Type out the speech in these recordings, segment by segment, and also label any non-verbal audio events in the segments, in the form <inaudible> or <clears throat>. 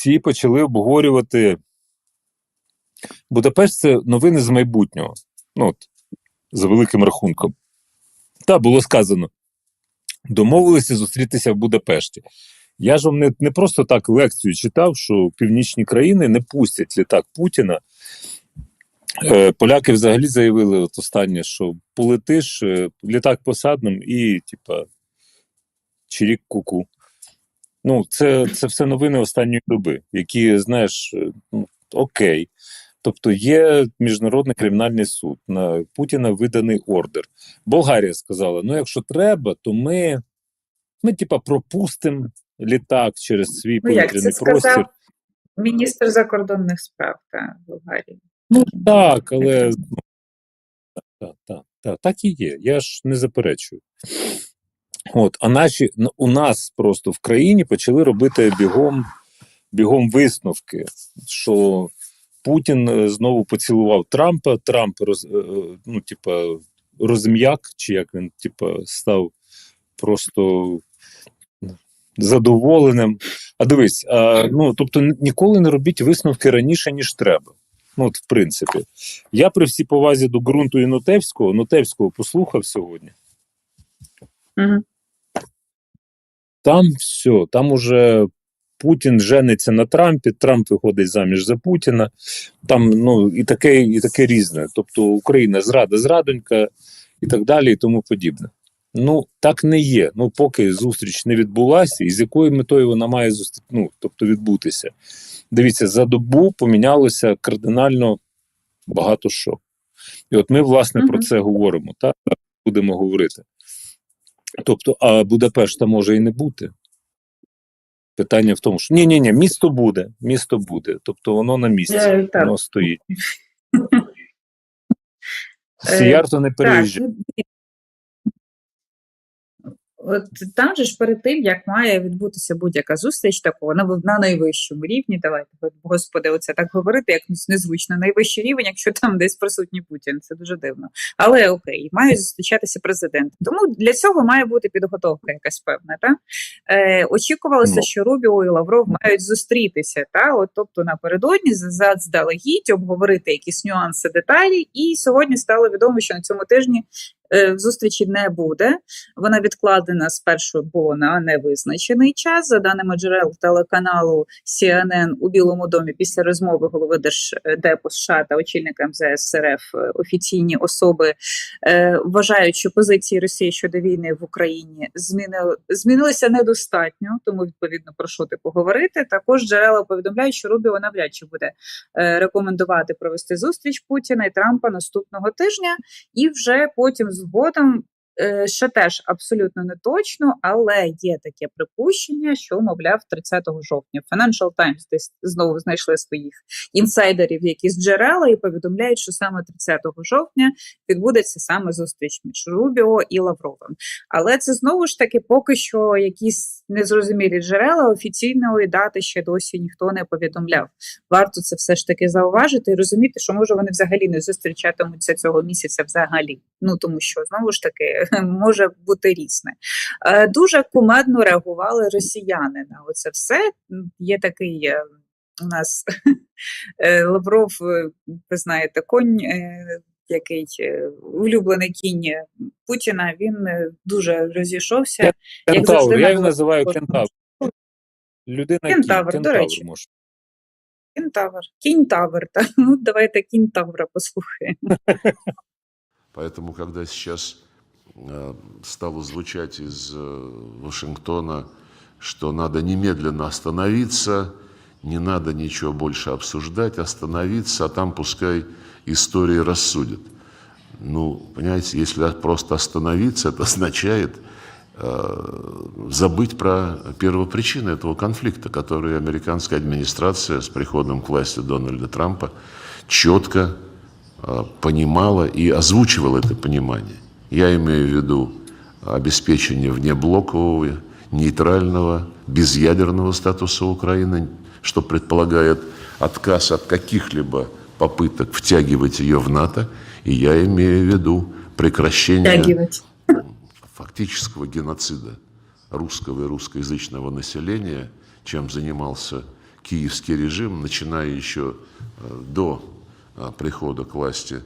всі почали обговорювати. Будапешт це новини з майбутнього. Ну, от, за великим рахунком. Та було сказано: домовилися зустрітися в Будапешті. Я ж вам не, не просто так лекцію читав, що північні країни не пустять літак Путіна. Е, поляки взагалі заявили от останнє, що полетиш, е, літак посадним і, типа, чирік куку. Ну, це, це все новини останньої доби, які, знаєш, е, ну, окей. Тобто є міжнародний кримінальний суд на Путіна виданий ордер. Болгарія сказала: ну, якщо треба, то ми, ми типа, пропустимо літак через свій Ну, як це повітряний простір. сказав міністр закордонних справ та Болгарії. Ну так, але ну, так, так, так, так і є. Я ж не заперечую. От, а наші у нас просто в країні почали робити бігом, бігом висновки, що Путін е, знову поцілував Трампа. Трамп роз, е, е, ну, типа, розм'як, чи як він типа, став просто задоволеним. А дивись, а, ну тобто ніколи не робіть висновки раніше, ніж треба. Ну, от, в принципі, я при всій повазі до ґрунту і Нотевського, Нотевського послухав сьогодні. Угу. Там все, там уже Путін жениться на Трампі, Трамп виходить заміж за Путіна. Там ну і таке, і таке різне. Тобто Україна зрада, зрадонька і так далі, і тому подібне. Ну так не є. Ну, поки зустріч не відбулася, і з якою метою вона має зустр... ну, тобто відбутися. Дивіться, за добу помінялося кардинально багато що. І от ми, власне, про це говоримо, так? Будемо говорити. Тобто, а Будапешта може і не бути. Питання в тому, що ні, ні, ні, місто буде, місто буде. Тобто воно на місці, Е, воно стоїть. <laughs> Сіярто не переїжджає. От там же ж перед тим, як має відбутися будь-яка зустріч такого на, на найвищому рівні, давайте, господи, оце так говорити, як незвично, найвищий рівень, якщо там десь присутній Путін, це дуже дивно. Але окей, мають зустрічатися президенти. Тому для цього має бути підготовка якась певна. Та? Е, очікувалося, Ну. що Рубіо і Лавров мають зустрітися, та? От, тобто напередодні за- заздалегідь обговорити якісь нюанси, деталі. І сьогодні стало відомо, що на цьому тижні зустрічі не буде. Вона відкладена спершу було на невизначений час. За даними джерел телеканалу CNN у Білому домі після розмови голови Держдепу США та очільника МЗС РФ е, офіційні особи е, вважають, що позиції Росії щодо війни в Україні змінили, змінилися недостатньо, тому відповідно про що ти поговорити. Також джерела повідомляють, що Рубіо навряд чи буде е, рекомендувати провести зустріч Путіна і Трампа наступного тижня, і вже потім згодом. Е, Ще теж абсолютно не точно, але є таке припущення, що мовляв 30 жовтня Financial Times десь знову знайшли своїх інсайдерів, якісь джерела, і повідомляють, що саме 30 жовтня відбудеться саме зустріч між Рубіо і Лавровим. Але це знову ж таки поки що якісь незрозумілі джерела офіційної дати ще досі ніхто не повідомляв. Варто це все ж таки зауважити і розуміти, що може вони взагалі не зустрічатимуться цього місяця взагалі. Ну тому що знову ж таки <laughs> може бути різне. Е, Дуже кумедно реагували росіяни на оце все. Є такий. е, У нас <laughs> е, Лавров, ви знаєте, конь, який улюблений кінь Путіна, він дуже розійшовся. як Кентавр, завжди, я його називаю кентавр. Людина Кентавр, кінь, до речі. може. Кінтавр. Кінь-тавр. <laughs> Ну, давайте кінь-тавра послухаємо. Поэтому, когда сейчас стало звучать из э, Вашингтона, что надо немедленно остановиться, не надо ничего больше обсуждать, остановиться, а там пускай истории рассудят. Ну, понимаете, если просто остановиться, это означает э, забыть про первопричины этого конфликта, который американская администрация с приходом к власти Дональда Трампа четко э, понимала и озвучивала это понимание. Я имею в виду обеспечение внеблокового, нейтрального, безъядерного статуса Украины, что предполагает отказ от каких-либо попыток втягивать ее в НАТО, и я имею в виду прекращение Втягивать. фактического геноцида русского и русскоязычного населения, чем занимался киевский режим, начиная еще э, до э, прихода к власти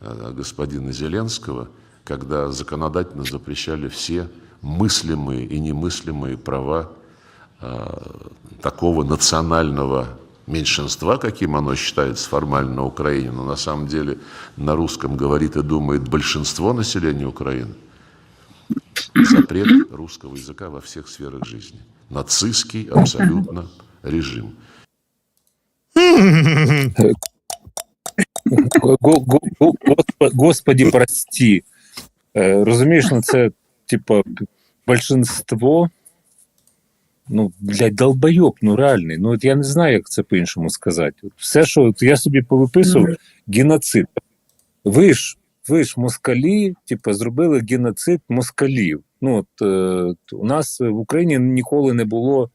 э, господина Зеленского, когда законодательно запрещали все мыслимые и немыслимые права э, такого национального меньшинства, каким оно считается формально на Украине, но на самом деле на русском говорит и думает большинство населения Украины. Запрет русского языка во всех сферах жизни. Нацистский абсолютно режим. Го- го- го- Господи, Господи, прости. Е, Розумієш, ну це, типа, большинство. Ну, блядь, долбойоб, ну реальний. Ну, от я не знаю, як це по-іншому сказати. От все, що от я собі повиписував, геноцид. Ви ж, ви ж москалі, типа, зробили геноцид москалів. Ну, от е, у нас в Україні ніколи не було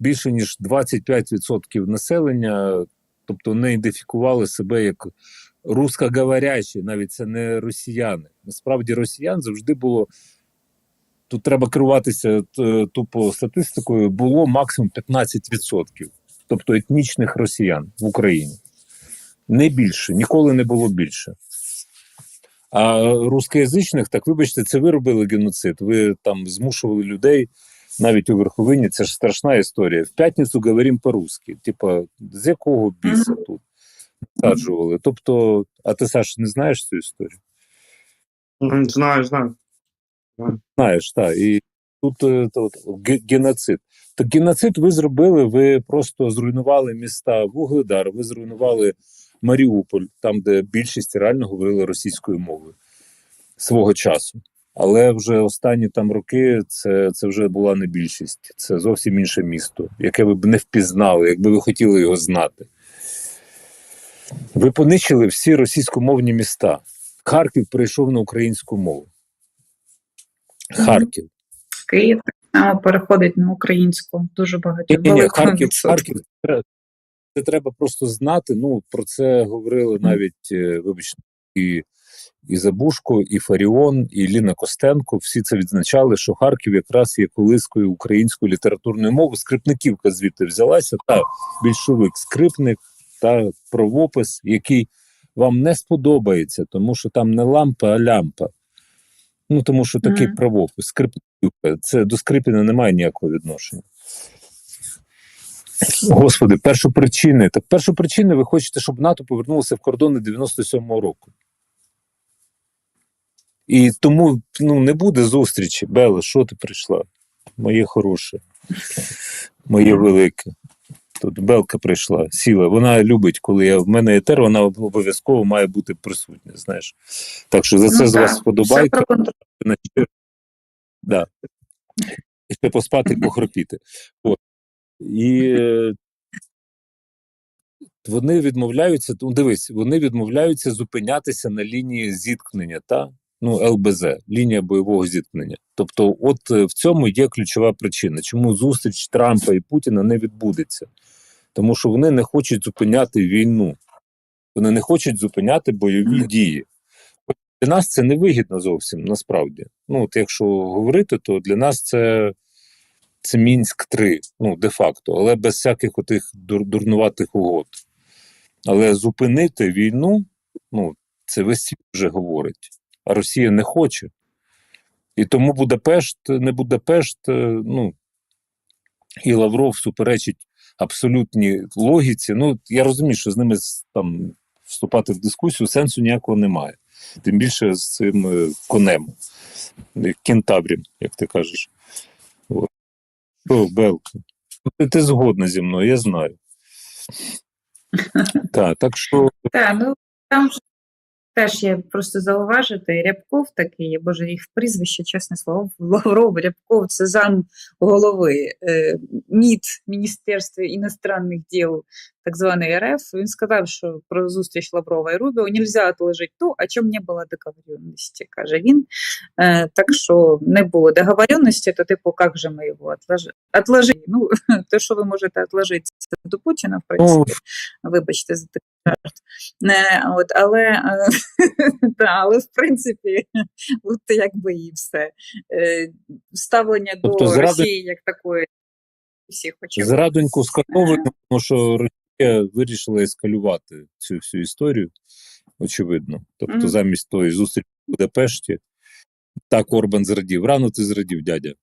більше ніж 25% населення, тобто не ідентифікували себе як русскоговорящі, навіть це не росіяни. Насправді росіян завжди було. Тут треба керуватися тупо статистикою, було максимум 15%, тобто етнічних росіян в Україні. Не більше, ніколи не було більше. А рускоязичних, так вибачте, це ви робили геноцид. Ви там змушували людей навіть у верховині. Це ж страшна історія. В п'ятницю говоримо по-русски. Типа, з якого біса тут насаджували? Тобто, а ти Саш, не знаєш цю історію? Знаю, знаю. Знаєш, так. І тут е, то, геноцид. Так геноцид ви зробили, ви просто зруйнували міста Вугледар, ви зруйнували Маріуполь, там, де більшість реально говорили російською мовою свого часу. Але вже останні там роки це, це вже була не більшість. Це зовсім інше місто, яке ви б не впізнали, якби ви хотіли його знати. Ви понищили всі російськомовні міста. Харків перейшов на українську мову. Харків. Київ переходить на українську дуже багато. Ні, ні, Харків. Харків це треба просто знати. Ну про це говорили навіть, е, вибачте, і, і Забушко, і Фаріон, і Ліна Костенко. Всі це відзначали, що Харків якраз є колискою української літературної мови. Скрипниківка звідти взялася, та більшовик, скрипник та правопис, який вам не сподобається, тому що там не лампа, а лямпа. Ну тому що такий Мгм. правопис, скрипниківка. Це до Скрипіна немає ніякого відношення. Господи, першопричини. Так першопричини ви хочете, щоб НАТО повернулося в кордони 97-го року. І тому ну, не буде зустрічі. Белла, що ти прийшла? Моє хороше, моє велике. Тут Белка прийшла, сіла. Вона любить, коли я в мене етер, вона обов'язково має бути присутня. Знаєш. Так що за це Ну, з вас вподобайка. Да. І ще поспати похропіти. От. І е, вони відмовляються, ну дивись, вони відмовляються зупинятися на лінії зіткнення, та? Ну, ЛБЗ, лінія бойового зіткнення. Тобто, от е, в цьому є ключова причина, чому зустріч Трампа і Путіна не відбудеться. Тому що вони не хочуть зупиняти війну, вони не хочуть зупиняти бойові дії. Для нас це не вигідно зовсім насправді. Ну, от якщо говорити, то для нас це, це Мінськ 3, ну, де-факто, але без всяких отих дур, дурнуватих угод. Але зупинити війну, ну, це весь світ вже говорить, а Росія не хоче. І тому Будапешт, не Будапешт, е, ну, і Лавров суперечить абсолютній логіці. Ну, я розумію, що з ними там вступати в дискусію сенсу ніякого немає. Тим більше з цим е, конем, е, як ти кажеш. О, Белка. Ти, ти згодна зі мною, я знаю. <laughs> Так, так що Так, ну там теж є просто зауважити. Рябков такий, я боже, їх прізвище, чесне слово, Лавров, Рябков, це зам голови е, МІД Міністерства іностранних діл так званий РФ. Він сказав, що про зустріч Лаврова і Рубіо нельзя отложити ту, о чому не було договоренності, каже він. Е, так що не було договоренності, то типу, як же ми його отложили? Отложили. Ну, <laughs> те, що ви можете отложити, це до Путіна, в принципі. Вибачте за. Не, от, але, е, <laughs> та, але в принципі, <laughs> от якби і все. Е, Ставлення Тобто до заради- Росії як такої всіх очікувань. Зрадоньку скасовуємо, тому що Росія вирішила ескалювати цю всю історію, очевидно. Тобто, Мгм. замість тої зустрічі в Будапешті, так Орбан зрадів. Рано ти зрадів, дядя.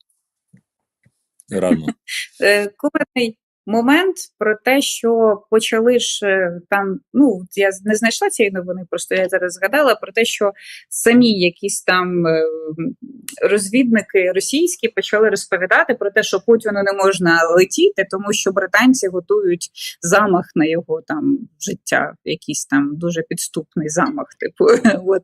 Рано. <laughs> Е, Кумедний момент про те, що почали ж е, там. Ну я не знайшла цієї новини, просто я зараз згадала про те, що самі якісь там е, розвідники російські почали розповідати про те, що Путіну не можна летіти, тому що британці готують замах на його там життя, якийсь там дуже підступний замах. Типу, <laughs> от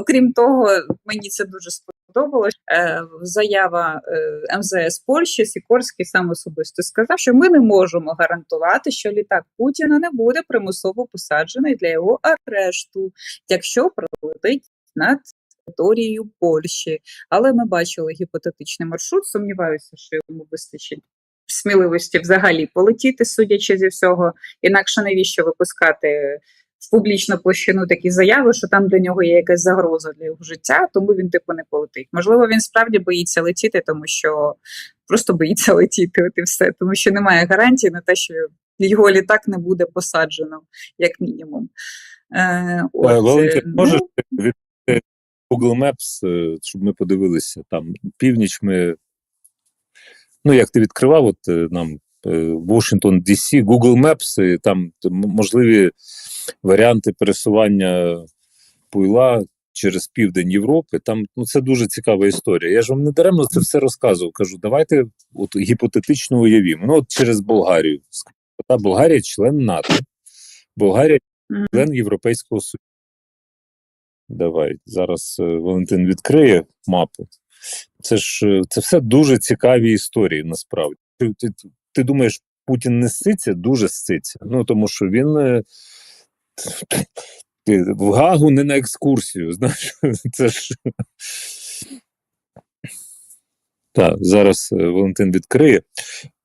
окрім того, мені це дуже сподобалось. Е, заява е, МЗС Польщі Сікорський сам особисто сказав, що ми не можемо гарантувати, що літак Путіна не буде примусово посаджений для його арешту, якщо пролетить над територією Польщі. Але ми бачили гіпотетичний маршрут. Сумніваюся, що йому вистачить сміливості взагалі полетіти, судячи зі всього. Інакше навіщо випускати в публічну площину такі заяви, що там для нього є якась загроза для його життя, тому він типу не полетить. Можливо, він справді боїться летіти, тому що просто боїться <laughs> летіти, от і все, тому що немає гарантії на те, що його літак не буде посаджено, як мінімум. Е, от, Е, ну, можеш від Google Maps, е, щоб ми подивилися там північ ми. Ну, як ти відкривав, от е, нам Washington DC, Google Maps, і там можливі варіанти пересування пуйла через південь Європи. Там ну, це дуже цікава історія. Я ж вам не даремно це все розказував. Кажу, давайте от гіпотетично уявімо. Ну, от через Болгарію. Та Болгарія член НАТО. Болгарія член Європейського Союзу. Давай зараз е, Валентин відкриє мапу. Це ж е, це все дуже цікаві історії насправді. Ти, думаєш, Путін не ситься? Дуже ситься. Ну тому що він е, ти в Гагу не на екскурсію. <laughs> Знаєш, це ж. Так, зараз е, Валентин відкриє.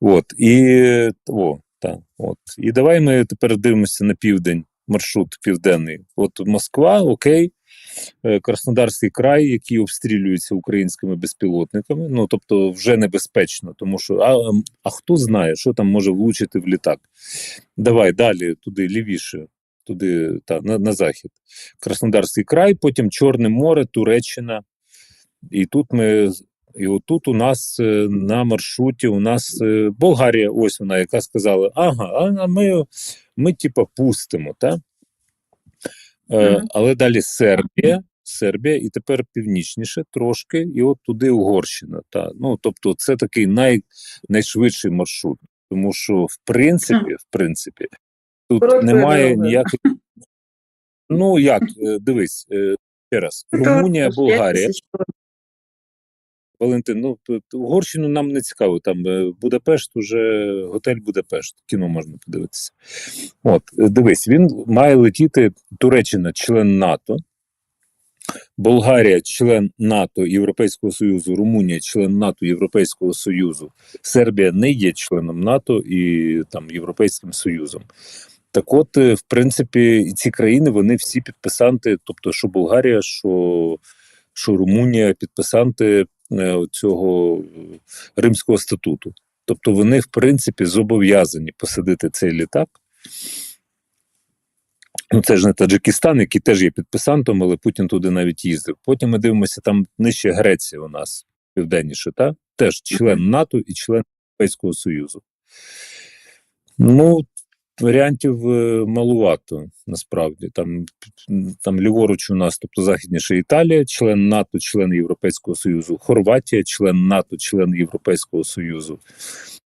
От, і, о, так, от. і давай ми тепер дивимося на південь, маршрут південний. От Москва, окей, Краснодарський край, який обстрілюється українськими безпілотниками. Ну тобто вже небезпечно, тому що а, ем, а хто знає, що там може влучити в літак? Давай далі, туди лівіше, туди та, на, на захід. Краснодарський край, потім Чорне море, Туреччина. І тут ми. І отут у нас е, на маршруті у нас е, Болгарія, ось вона, яка сказала: ага, а ми, ми типа пустимо, так? Е, але далі Сербія, Сербія, і тепер північніше трошки, і от туди Угорщина. Та. Ну, тобто, це такий най, найшвидший маршрут. Тому що, в принципі, в принципі, тут Короткою немає ніяких. Ну як, е, дивись, е, ще раз, Румунія, Болгарія. 5 тисяч Валентин, ну Угорщину нам не цікаво. Там е, Будапешт, уже готель Будапешт, кіно можна подивитися. От, дивись, він має летіти Туреччина, член НАТО, Болгарія, член НАТО Європейського Союзу, Румунія, член НАТО Європейського Союзу, Сербія не є членом НАТО і там Європейським Союзом. Так от, е, в принципі, ці країни вони всі підписанти, тобто, що Болгарія, що, що Румунія, підписанти цього е, Римського статуту. Тобто вони, в принципі, зобов'язані посадити цей літак. Ну, це ж не Таджикистан, який теж є підписантом, але Путін туди навіть їздив. Потім ми дивимося, там нижче Греція у нас південніше, та? теж член НАТО і член Європейського Союзу. Ну, варіантів е, малувато насправді. Там, там ліворуч у нас, тобто західніше Італія, член НАТО, член Європейського Союзу, Хорватія, член НАТО, член Європейського Союзу,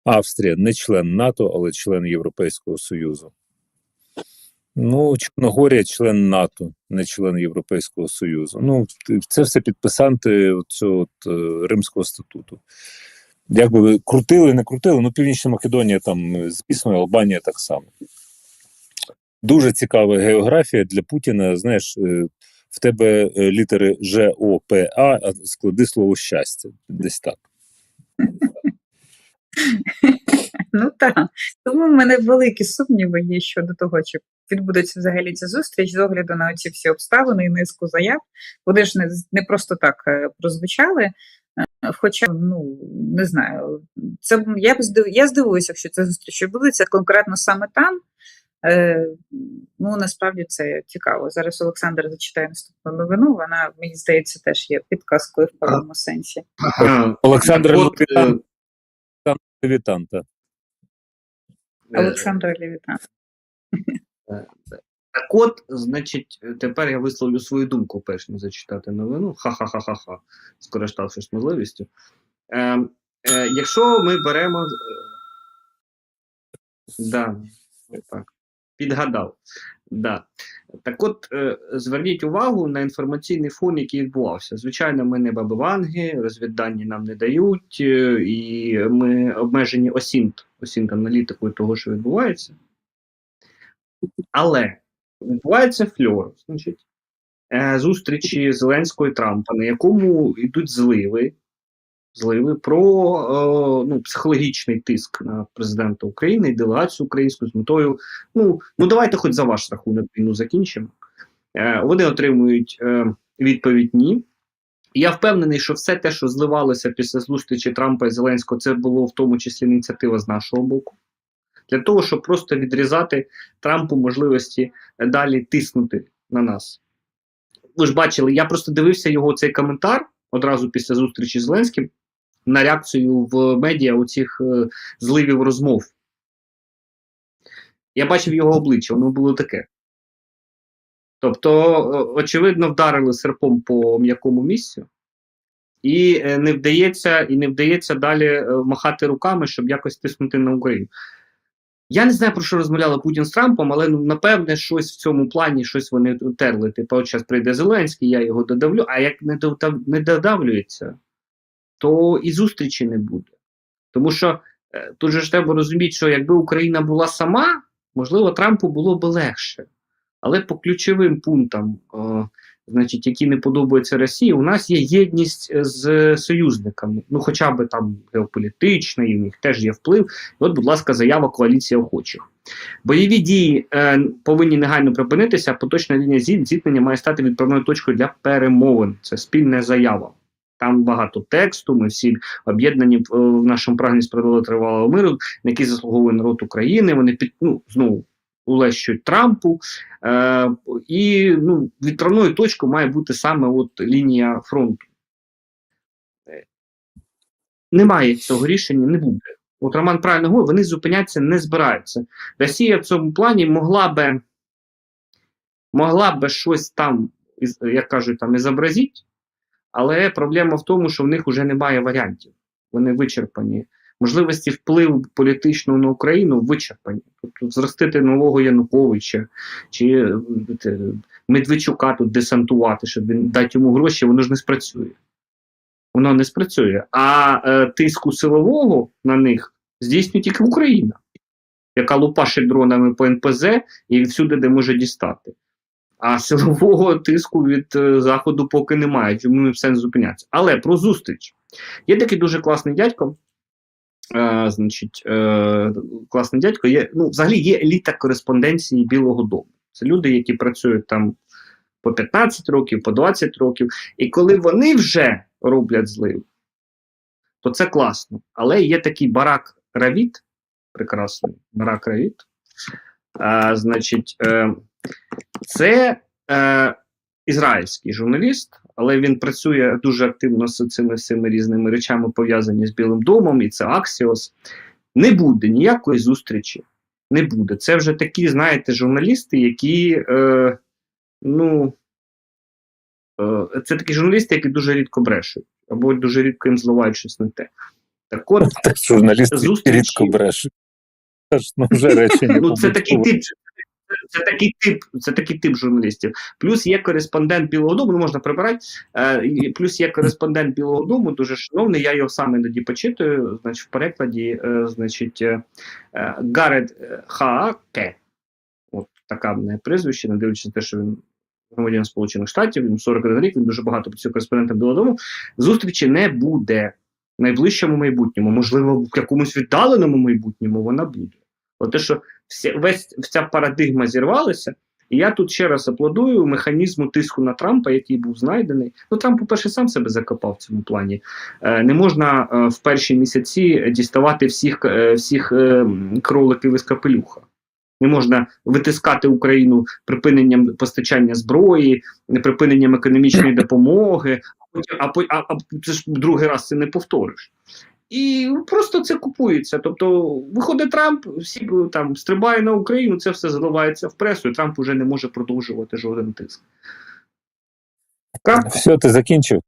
Австрія не член НАТО, але член Європейського Союзу. Ну, Чорногорія член НАТО, не член Європейського Союзу. Ну, це все підписанти цього е, Римського статуту. Як би ви крутили, не крутили, ну Північна Македонія там, звісно, Албанія так само. Дуже цікава географія для Путіна. Знаєш, е, в тебе е, літери Ж, О, П, А, а склади слово щастя. Десь так. Ну так. Тому в мене великі сумніви є щодо того, чи відбудеться взагалі ця зустріч з огляду на ці всі обставини і низку заяв. Вони ж не, не просто так е, прозвучали. Хоча, ну не знаю, це я б здив... я здивуюся, якщо це зустріч відбудеться конкретно саме там. Е, ну насправді це цікаво. Зараз Олександр зачитає наступну новину. Вона мені здається теж є підказкою в певному сенсі. Олександр е, Левітан, Левітанта. е, Олександр Левітан. Так от, значить, тепер я висловлю свою думку, перш ніж зачитати новину. Ха-ха-ха-ха-ха, скориставшись можливістю. Е, е, якщо ми беремо. Е, да, так, підгадав. Да. Так от, е, зверніть увагу на інформаційний фон, який відбувався. Звичайно, ми не бабиванги, розвіддані нам не дають, е, і ми обмежені осінт, осінт аналітикою того, що відбувається. Але відбувається фльор, значить, е, зустрічі Зеленського і Трампа, на якому йдуть зливи, зливи про е, ну, психологічний тиск на президента України і делегацію українську з метою. Ну, ну давайте хоч за ваш рахунок війну закінчимо. Е, вони отримують відповідь ні. Я впевнений, що все те, що зливалося після зустрічі Трампа і Зеленського, це було в тому числі ініціатива з нашого боку. Для того, щоб просто відрізати Трампу можливості е, далі тиснути на нас. Ви ж бачили, я просто дивився його цей коментар одразу після зустрічі з Зеленським на реакцію в медіа у цих е, зливів розмов. Я бачив його обличчя, воно було таке. Тобто, е, очевидно, вдарили серпом по м'якому місцю, і е, не вдається, і не вдається далі махати руками, щоб якось тиснути на Україну. Я не знаю, про що розмовляли Путін з Трампом, але ну, напевне, щось в цьому плані, щось вони терли. Типу, от зараз прийде Зеленський, я його додавлю. А як не, додав, не додавлюється, то і зустрічі не буде. Тому що е, тут же ж треба розуміти, що якби Україна була сама, можливо, Трампу було би легше. Але по ключовим пунктам, е, значить, які не подобаються Росії, у нас є єдність е, з союзниками. Ну, хоча б там геополітична, і в них теж є вплив. І от, будь ласка, заява коаліції охочих. Бойові дії е, повинні негайно припинитися. Поточна лінія зіт- зіткнення має стати відправною точкою для перемовин. Це спільна заява. Там багато тексту. Ми всі об'єднані в, е, в нашому прагненні справедливо тривалого миру, на який заслуговує народ України. Вони під ну знову улещують Трампу. Е, і ну, відправною точкою має бути саме от лінія фронту. Немає цього рішення, не буде. От Роман правильно говорить, вони зупинятися не збираються. Росія в цьому плані могла би могла би щось там, як кажуть, там ізобразити, але проблема в тому, що в них вже немає варіантів. Вони вичерпані. Можливості впливу політичного на Україну вичерпані. Тобто зростити нового Януковича чи е, Медведчука тут десантувати, щоб він дати йому гроші, воно ж не спрацює. Воно не спрацює. А е, тиску силового на них здійснює тільки Україна, яка лупашить дронами по НПЗ і всюди, де може дістати. А силового тиску від е, заходу поки немає, чому не все не зупинятися. Але про зустріч. Є такий дуже класний дядько. Е, значить, е, класний дядько є. Ну, взагалі є еліта кореспонденції Білого Дому. Це люди, які працюють там по 15 років, по 20 років. І коли вони вже роблять злив, то це класно. Але є такий барак Равіт, прекрасний барак Равіт. Е, значить, е, це е, ізраїльський журналіст, але він працює дуже активно з цими всіми різними речами, пов'язані з Білим домом, і це Аксіос. Не буде ніякої зустрічі. Не буде. Це вже такі, знаєте, журналісти, які. Е, ну, е, це такі журналісти, які дуже рідко брешуть, або дуже рідко їм зливають щось не те. Так от, Так <laughs> журналісти Зустрічі. рідко брешуть. Це ж, ну, вже речення. <laughs> Ну, це такий тип. Це такий тип, це такий тип журналістів. Плюс є кореспондент Білого Дому, ну можна прибирати. Е, плюс є кореспондент Білого Дому, дуже шановний. Я його сам іноді почитую. Значить, в перекладі, е, значить, е, е, е, Хааке. От така в мене прізвище, не дивлячись на те, що він громадянин Сполучених Штатів, він 41 рік, він дуже багато працює кореспондентом Білого Дому. Зустрічі не буде в найближчому майбутньому, можливо, в якомусь віддаленому майбутньому вона буде. От те, що вся, весь, вся парадигма зірвалася, І я тут ще раз аплодую механізму тиску на Трампа, який був знайдений. Ну Трамп, по-перше, сам себе закопав в цьому плані. Е, не можна е, в перші місяці діставати всіх, е, всіх е, кроликів із капелюха. Не можна витискати Україну припиненням постачання зброї, припиненням економічної <laughs> допомоги, а а, а, а це ж другий раз це не повториш. І просто це купується. Тобто, виходить Трамп, всі там стрибає на Україну, це все заливається в пресу, і Трамп уже не може продовжувати жоден тиск. Трамп? Все, ти закінчив?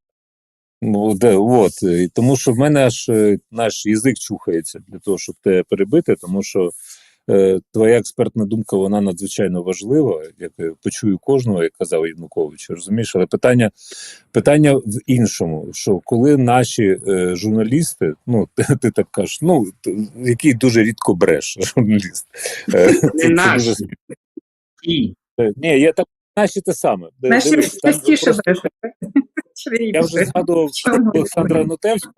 Ну, де, от, тому що в мене аж е, наш язик чухається для того, щоб тебе перебити, тому що е, твоя експертна думка вона надзвичайно важлива. Як я почую кожного, як казав Янукович, розумієш, але питання, питання в іншому: що коли наші е, журналісти, ну ти, <laughs> ти так кажеш, ну який дуже рідко бреш <laughs> журналіст, е, це наш. Е, Ні, я так наші те саме. Наші частіше просто- я вже згадував Олександра Нотевського.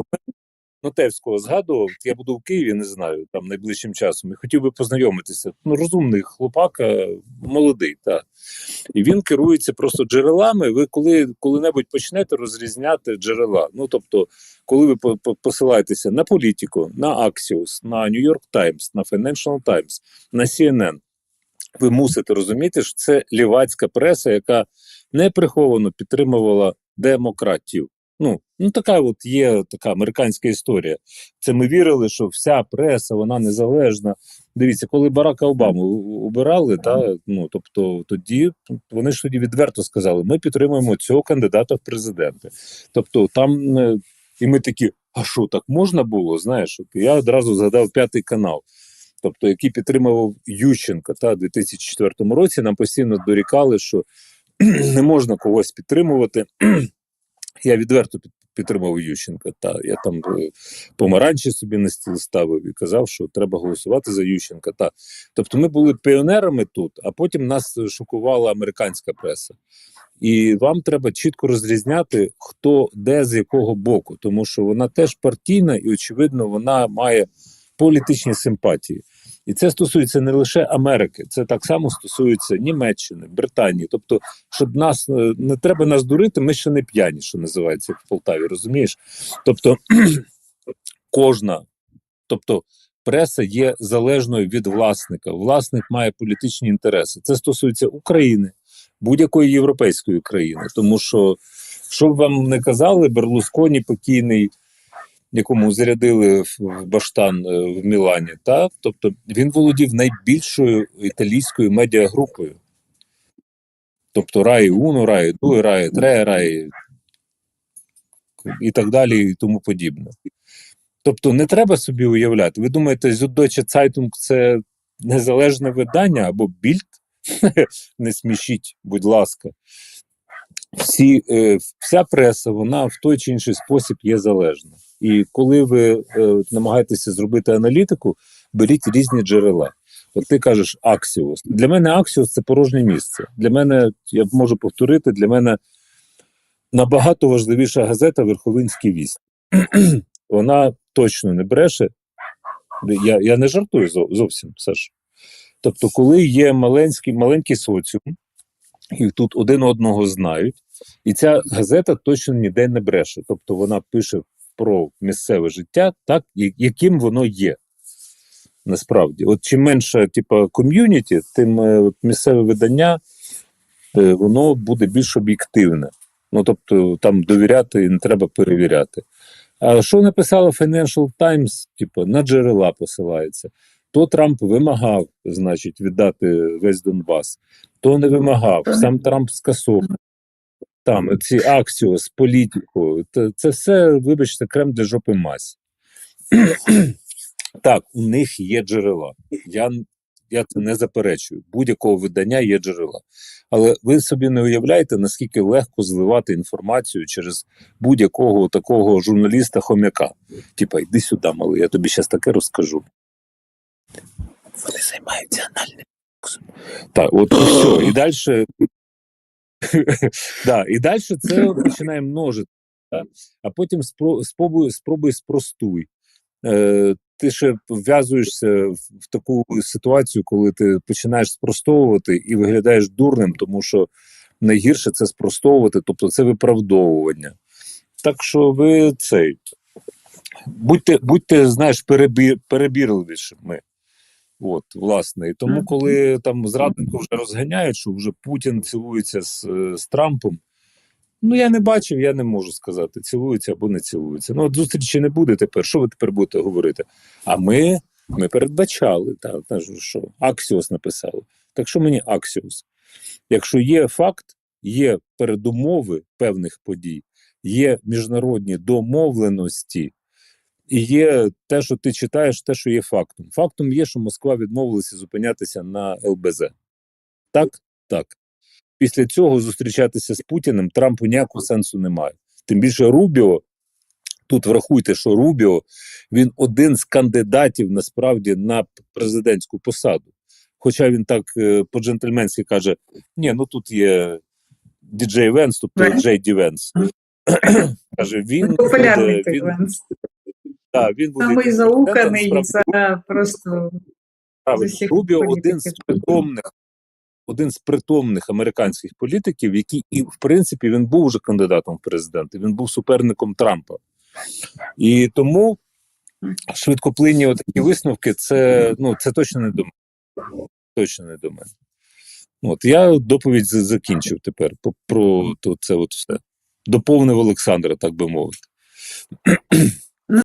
Нотевського згадував. Я буду в Києві, не знаю, там найближчим часом. І хотів би познайомитися. Ну, розумний хлопак, е, молодий, так. І він керується просто джерелами. Ви коли коли-небудь почнете розрізняти джерела. Ну тобто, коли ви по- по- посилаєтеся на політику, на Axios, на New York Times, на Financial Times, на CNN, ви мусите розуміти, що це лівацька преса, яка неприховано підтримувала демократів. Ну, ну така от є така американська історія. Це ми вірили, що вся преса вона незалежна. Дивіться, коли Барака Обаму обирали, та ну тобто тоді вони ж тоді відверто сказали: ми підтримуємо цього кандидата в президенти. Тобто, там е, і ми такі, а що так можна було? Знаєш, я одразу згадав п'ятий канал. Тобто, який підтримував Ющенка та в 2004 році, нам постійно дорікали, що <clears throat> не можна когось підтримувати. <clears throat> Я відверто під- підтримав Ющенка. Та я там е, помаранчі собі на стіл ставив і казав, що треба голосувати за Ющенка. Та тобто, ми були піонерами тут, а потім нас шокувала американська преса. І вам треба чітко розрізняти, хто де з якого боку, тому що вона теж партійна і, очевидно, вона має політичні симпатії. І це стосується не лише Америки, це так само стосується Німеччини, Британії. Тобто, щоб нас е, не треба нас дурити, ми ще не п'яні, що називається в Полтаві, розумієш? Тобто <clears throat> кожна, тобто преса є залежною від власника. Власник має політичні інтереси. Це стосується України, будь-якої європейської країни, тому що що б вам не казали, Берлусконі покійний якому зарядили в баштан е, в Мілані, та тобто він володів найбільшою італійською медіагрупою. Тобто Раї Уно, Раї Ду, Раї Тре, Раї і так далі, і тому подібне. Тобто не треба собі уявляти. Ви думаєте, Süddeutsche Zeitung – це незалежне видання або більд? <laughs> Не смішіть, будь ласка. Всі, е, вся преса, вона в той чи інший спосіб є залежна. І коли ви е, намагаєтеся зробити аналітику, беріть різні джерела. От ти кажеш Аксіос. Для мене Аксіос це порожнє місце. Для мене, я можу повторити, для мене набагато важливіша газета Верховинський вість. <clears throat> Вона точно не бреше. Я, я не жартую зо- зовсім, Саш. Тобто, коли є маленький, маленький соціум, і тут один одного знають, і ця газета точно ніде не бреше. Тобто вона пише про місцеве життя, так, яким воно є. Насправді, от чим менше, типу, ком'юніті, тим е, місцеве видання е, воно буде більш об'єктивне. Ну тобто там довіряти і не треба перевіряти. А що написала Financial Times, типу, на джерела посилається. То Трамп вимагав, значить, віддати весь Донбас, то не вимагав. Сам Трамп скасовував. Там ці аксіос, політику, це, це все, вибачте, крем для жопи мазь. <clears throat> так, у них є джерела. Я, я це не заперечую. Будь-якого видання є джерела. Але ви собі не уявляєте, наскільки легко зливати інформацію через будь-якого такого журналіста-хомяка. Типа, йди сюди, малий, я тобі зараз таке розкажу. Вони займаються анальним. Так, от і все. І далі. <laughs> да, і далі це починає <laughs> множити. А потім спро- спробуй, спробуй спростуй. е, ти ще вв'язуєшся в, в таку ситуацію, коли ти починаєш спростовувати і виглядаєш дурним, тому що найгірше це спростовувати, тобто це виправдовування. Так що ви цей. Будьте, будьте знаєш, перебір, перебірливішими. От, власне. І тому, коли там зраднику вже розганяють, що вже Путін цілується з, е, з Трампом. Ну, я не бачив, я не можу сказати, цілуються або не цілуються. Ну, от зустрічі не буде тепер. Що ви тепер будете говорити? А ми, ми передбачали, та, та що Аксіос написав. Так що мені Аксіос? Якщо є факт, є передумови певних подій, є міжнародні домовленості, і є те, що ти читаєш, те, що є фактом. Фактом є, що Москва відмовилася зупинятися на ЛБЗ. Так? Так. Після цього зустрічатися з Путіним Трампу ніякого сенсу немає. Тим більше Рубіо, тут врахуйте, що Рубіо він один з кандидатів насправді на президентську посаду. Хоча він так е, по-джентльменськи каже: ні, ну тут є діджей Венс, тобто Джей Ді Венс. <clears throat> Каже, він Популярний він, Венс. Да, він буде Самий зауканий за просто Правильно. з Рубіо один з притомних, один з притомних американських політиків, який і в принципі він був уже кандидатом в президенти. Він був суперником Трампа. І тому швидкоплинні такі висновки, це ну це точно не до мене. Точно не до мене. От я доповідь закінчив тепер про то це от все. Доповнив Олександра, так би мовити.